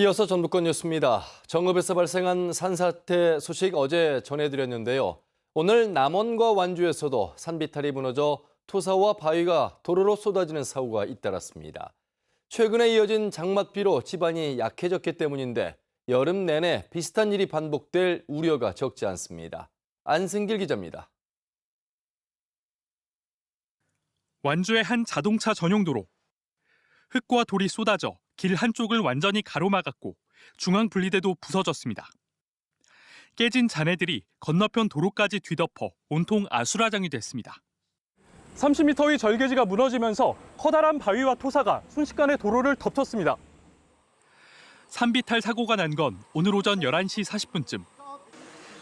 이어서 전북권 뉴스입니다. 정읍에서 발생한 산사태 소식 어제 전해드렸는데요. 오늘 남원과 완주에서도 산비탈이 무너져 토사와 바위가 도로로 쏟아지는 사고가 잇따랐습니다. 최근에 이어진 장맛비로 집안이 약해졌기 때문인데 여름 내내 비슷한 일이 반복될 우려가 적지 않습니다. 안승길 기자입니다. 완주의 한 자동차 전용 도로. 흙과 돌이 쏟아져 길 한쪽을 완전히 가로막았고 중앙 분리대도 부서졌습니다. 깨진 잔해들이 건너편 도로까지 뒤덮어 온통 아수라장이 됐습니다. 30m의 절개지가 무너지면서 커다란 바위와 토사가 순식간에 도로를 덮쳤습니다. 산비탈 사고가 난 건 오늘 오전 11시 40분쯤.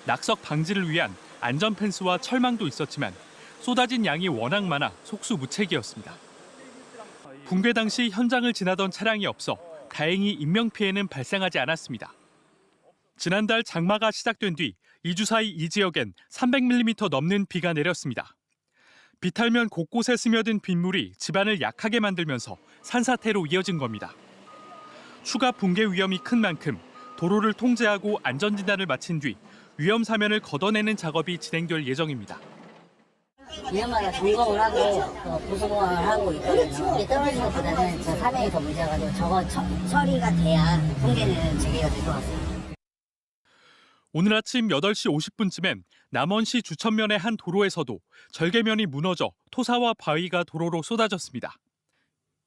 낙석 방지를 위한 안전 펜스와 철망도 있었지만 쏟아진 양이 워낙 많아 속수무책이었습니다. 붕괴 당시 현장을 지나던 차량이 없어 다행히 인명 피해는 발생하지 않았습니다. 지난달 장마가 시작된 뒤 2주 사이 이 지역엔 300mm 넘는 비가 내렸습니다. 비탈면 곳곳에 스며든 빗물이 집안을 약하게 만들면서 산사태로 이어진 겁니다. 추가 붕괴 위험이 큰 만큼 도로를 통제하고 안전진단을 마친 뒤 위험 사면을 걷어내는 작업이 진행될 예정입니다. 위험하다 점검을 하고 어, 보수공항을 하고 있거든요. 이게 떨어지는 것보다는 저 사명이 더 문제가지고 저거 처, 처리가 돼야 통계는 재개가 될 것 같습니다. 오늘 아침 8시 50분쯤엔 남원시 주천면의 한 도로에서도 절개면이 무너져 토사와 바위가 도로로 쏟아졌습니다.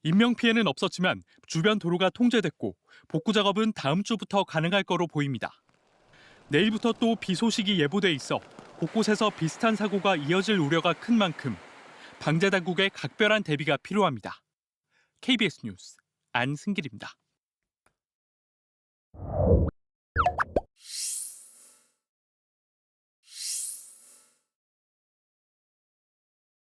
인명 피해는 없었지만 주변 도로가 통제됐고 복구 작업은 다음 주부터 가능할 거로 보입니다. 내일부터 또 비 소식이 예보돼 있어 곳곳에서 비슷한 사고가 이어질 우려가 큰 만큼 방제 당국의 각별한 대비가 필요합니다. KBS 뉴스 안승길입니다.